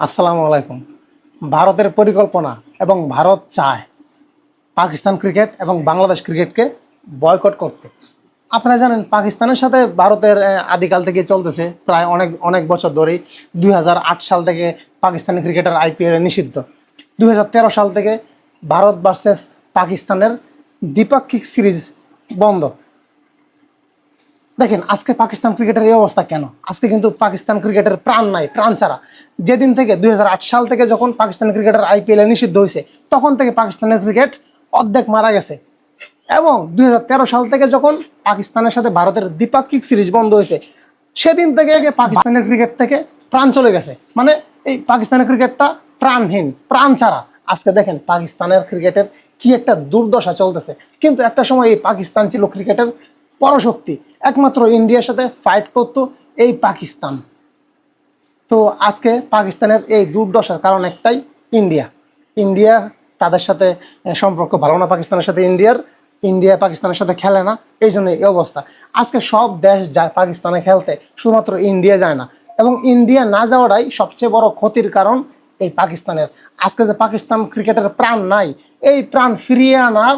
আসসালামু আলাইকুম। ভারতের পরিকল্পনা এবং ভারত চায় পাকিস্তান ক্রিকেট এবং বাংলাদেশ ক্রিকেটকে বয়কট করতে। আপনারা জানেন, পাকিস্তানের সাথে ভারতের আদিকাল থেকে চলতেছে প্রায় অনেক অনেক বছর ধরেই। দুই হাজার আট সাল থেকে পাকিস্তানি ক্রিকেটার আইপিএল নিষিদ্ধ। দুই হাজার তেরো সাল থেকে ভারত ভার্সেস পাকিস্তানের দ্বিপাক্ষিক সিরিজ বন্ধ। দেখেন, আজকে পাকিস্তান ক্রিকেটের এই অবস্থা কেন? আজকে কিন্তু পাকিস্তান ক্রিকেটের প্রাণ নাই, প্রাণ ছাড়া। যেদিন থেকে, দুই হাজার আট সাল থেকে যখন পাকিস্তান ক্রিকেটের আইপিএল নিষিদ্ধ হয়েছে তখন থেকে পাকিস্তানের ক্রিকেট অর্ধেক মারা গেছে। এবং দুই হাজার তেরো সাল থেকে যখন পাকিস্তানের সাথে ভারতের দ্বিপাক্ষিক সিরিজ বন্ধ হয়েছে সেদিন থেকে আগে পাকিস্তানের ক্রিকেট থেকে প্রাণ চলে গেছে। মানে এই পাকিস্তানের ক্রিকেটটা প্রাণহীন, প্রাণ ছাড়া। আজকে দেখেন, পাকিস্তানের ক্রিকেটের কি একটা দুর্দশা চলতেছে। কিন্তু একটা সময় এই পাকিস্তান ছিল ক্রিকেটের পরশক্তি। একমাত্র ইন্ডিয়ার সাথে ফাইট করতো এই পাকিস্তান। তো আজকে পাকিস্তানের এই দুর্দশার কারণ একটাই ইন্ডিয়া। ইন্ডিয়া তাদের সাথে সম্পর্ক ভালো না, পাকিস্তানের সাথে ইন্ডিয়ার। ইন্ডিয়া পাকিস্তানের সাথে খেলে না, এই জন্য এই অবস্থা। আজকে সব দেশ যায় পাকিস্তানে খেলতে, শুধুমাত্র ইন্ডিয়া যায় না। এবং ইন্ডিয়া না যাওয়াটাই সবচেয়ে বড় ক্ষতির কারণ এই পাকিস্তানের। আজকে যে পাকিস্তান ক্রিকেটের প্রাণ নাই, এই প্রাণ ফিরিয়ে আনার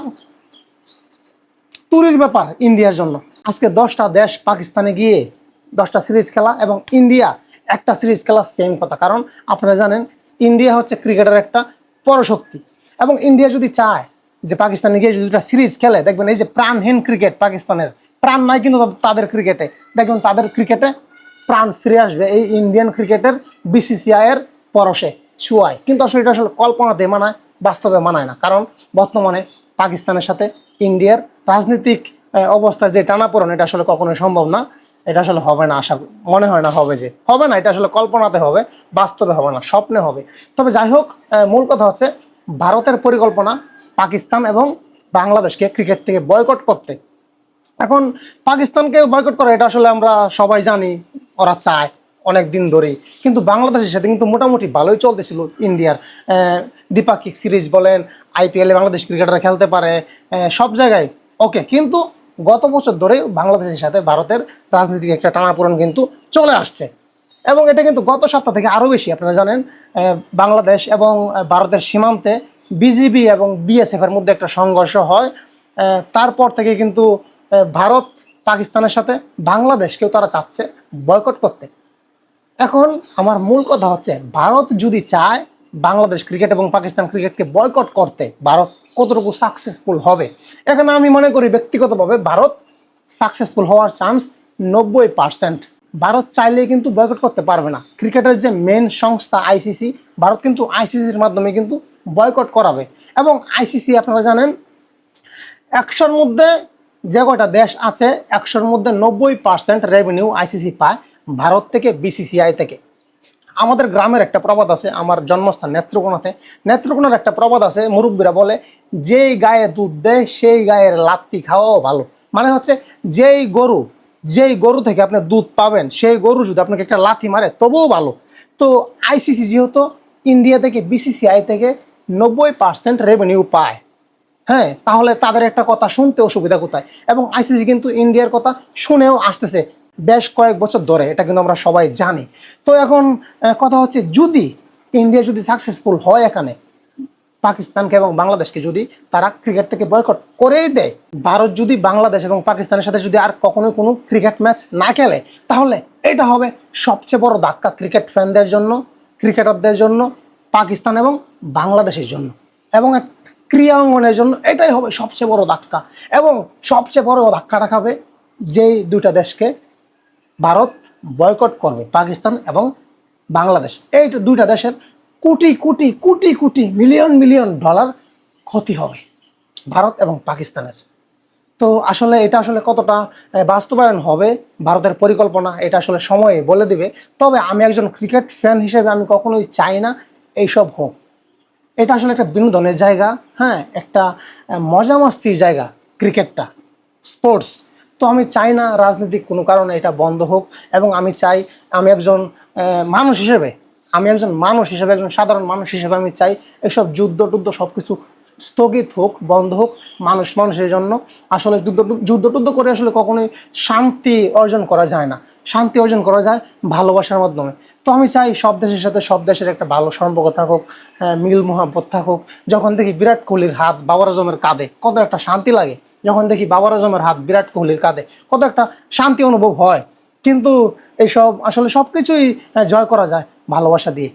তুরির ব্যাপার ইন্ডিয়ার জন্য। আজকে দশটা দেশ পাকিস্তানে গিয়ে দশটা সিরিজ খেলা এবং ইন্ডিয়া একটা সিরিজ খেলা সেম কথা। কারণ আপনারা জানেন, ইন্ডিয়া হচ্ছে ক্রিকেটের একটা পরশক্তি। এবং ইন্ডিয়া যদি চায় যে পাকিস্তানে গিয়ে যদি সিরিজ খেলে, দেখবেন এই যে প্রাণহীন ক্রিকেট পাকিস্তানের, প্রাণ নাই কিন্তু তাদের- ক্রিকেটে। দেখবেন তাদের ক্রিকেটে প্রাণ ফিরে আসবে এই ইন্ডিয়ান ক্রিকেটের বিসিসিআই এর পরশে, ছুয়ায়। কিন্তু আসলে এটা আসলে কল্পনাতে মানায়, বাস্তবে মানায় না। কারণ বর্তমানে পাকিস্তানের সাথে ইন্ডিয়ার রাজনৈতিক অবস্থার যে টানাপোড়েন, এটা আসলে কখনোই সম্ভব না। এটা আসলে হবে না, আশা মনে হয় না হবে যে। হবে না, এটা আসলে কল্পনাতে হবে, বাস্তবে হবে না, স্বপ্নে হবে। তবে যাই হোক মূল কথা হচ্ছে ভারতের পরিকল্পনা পাকিস্তান এবং বাংলাদেশকে ক্রিকেট থেকে বয়কট করতে। এখন পাকিস্তানকে বয়কট করা, এটা আসলে আমরা সবাই জানি, ওরা চায় অনেক দিন ধরেই। কিন্তু বাংলাদেশের সাথে কিন্তু মোটামুটি ভালোই চলতেছিল ইন্ডিয়ার। দ্বিপাক্ষিক সিরিজ বলেন, আইপিএলে বাংলাদেশ ক্রিকেটাররা খেলতে পারে সব জায়গায় ওকে কিন্তু গত বছর ধরে বাংলাদেশের সাথে ভারতের রাজনীতিক একটা টানাপোড়ন কিন্তু চলে আসছে। এবং এটা কিন্তু গত সপ্তাহ থেকে আরও বেশি, আপনারা জানেন বাংলাদেশ এবং ভারতের সীমান্তে বিজিবি এবং বিএসএফ এর মধ্যে একটা সংঘর্ষ হয়। তারপর থেকে কিন্তু ভারত পাকিস্তানের সাথে বাংলাদেশকেও তারা চাচ্ছে বয়কট করতে। এখন আমার মূল কথা হচ্ছে, ভারত যদি চায় বাংলাদেশ ক্রিকেট এবং পাকিস্তান ক্রিকেটকে বয়কট করতে ভারত কতটুকু সাকসেসফুল হবে? এখানে আমি মনে করি ব্যক্তিগতভাবে ভারত সাকসেসফুল হওয়ার চান্স নব্বই পার্সেন্ট ভারত চাইলে কিন্তু বয়কট করতে পারবে না। ক্রিকেটের যে মেন সংস্থা আইসিসি ভারত কিন্তু আইসিসির মাধ্যমে কিন্তু বয়কট করাবে। এবং আইসিসি আপনারা জানেন, একশোর মধ্যে যে কয়টা দেশ আছে, একশোর মধ্যে নব্বই পার্সেন্ট রেভিনিউ আইসিসি পায় ভারত থেকে বিসিসিআই থেকে। আমাদের গ্রামের একটা প্রবাদ আছে, আমার জন্মস্থান নেত্রকোনাতে। নেত্রকোনার একটা প্রবাদ আছে, মুরব্বীরা বলে, যেই গায়ে দুধ দেয়, সেই গায়ের লাত্তি খাওয়াও ভালো। মানে হচ্ছে, যেই গরু যেই গরু থেকে আপনি দুধ পাবেন, সেই গরু যদি আপনাকে একটা লাথি মারে, তবুও ভালো। তো আইসিসি যেহেতু ইন্ডিয়া থেকে বিসিসিআই থেকে নব্বই পার্সেন্ট রেভিনিউ পায়। হ্যাঁ তাহলে তাদের একটা কথা শুনতে অসুবিধা কোথায়? এবং আইসিসি কিন্তু ইন্ডিয়ার কথা শুনেও আসতেছে। বেশ কয়েক বছর ধরে, এটা কিন্তু আমরা সবাই জানি। তো এখন কথা হচ্ছে যদি ইন্ডিয়া যদি সাকসেসফুল হয় এখানে, পাকিস্তানকে এবং বাংলাদেশকে যদি তারা ক্রিকেট থেকে বয়কট করেই দেয়, ভারত যদি বাংলাদেশ এবং পাকিস্তানের সাথে যদি আর কখনোই কোনো ক্রিকেট ম্যাচ না খেলে, তাহলে এটা হবে সবচেয়ে বড় ধাক্কা ক্রিকেট ফ্যানদের জন্য ক্রিকেটারদের জন্য, পাকিস্তান এবং বাংলাদেশের জন্য। এবং এক ক্রীড়া অঙ্গনের জন্য এটাই হবে সবচেয়ে বড় ধাক্কা। এবং সবচেয়ে বড় ধাক্কাটা খাবে যেই দুইটা দেশকে ভারত বয়কট করবে পাকিস্তান এবং বাংলাদেশ। এই দুইটা দেশের crore crore crore crore million million dollar ক্ষতি হবে ভারত এবং পাকিস্তানের। তো আসলে এটা আসলে কতটা বাস্তবায়ন হবে ভারতের পরিকল্পনা, এটা আসলে সময়ে বলে দিবে। তবে আমি একজন ক্রিকেট ফ্যান হিসেবে আমি কখনোই চাই না এইসব হোক। এটা আসলে একটা বিনোদনের জায়গা হ্যাঁ একটা মজা মাস্তির জায়গা ক্রিকেটটা, স্পোর্টস। তো আমি চাই না রাজনৈতিক কোনো কারণে এটা বন্ধ হোক এবং আমি চাই আমি একজন মানুষ হিসেবে আমি একজন মানুষ হিসেবে একজন সাধারণ মানুষ হিসেবে আমি চাই এসব যুদ্ধ টুদ্ধ সব কিছু স্থগিত হোক বন্ধ হোক মানুষ মানুষের জন্য। আসলে যুদ্ধ যুদ্ধ টুদ্ধ করে আসলে কখনোই শান্তি অর্জন করা যায় না। শান্তি অর্জন করা যায় ভালোবাসার মাধ্যমে। তো আমি চাই সব দেশের সাথে সব দেশের একটা ভালো সম্পর্ক থাকুক হ্যাঁ, মিল মোহাব্বত থাকুক। যখন দেখি বিরাট কোহলির হাত বাবার আজমের কাঁধে কত একটা শান্তি লাগে। যখন দেখি বাবার আজমের হাত বিরাট কোহলির কাঁধে, কত একটা শান্তি অনুভব হয়। কিন্তু এইসব আসলে সব কিছুই জয় করা যায় ভালোবাসা দিয়ে।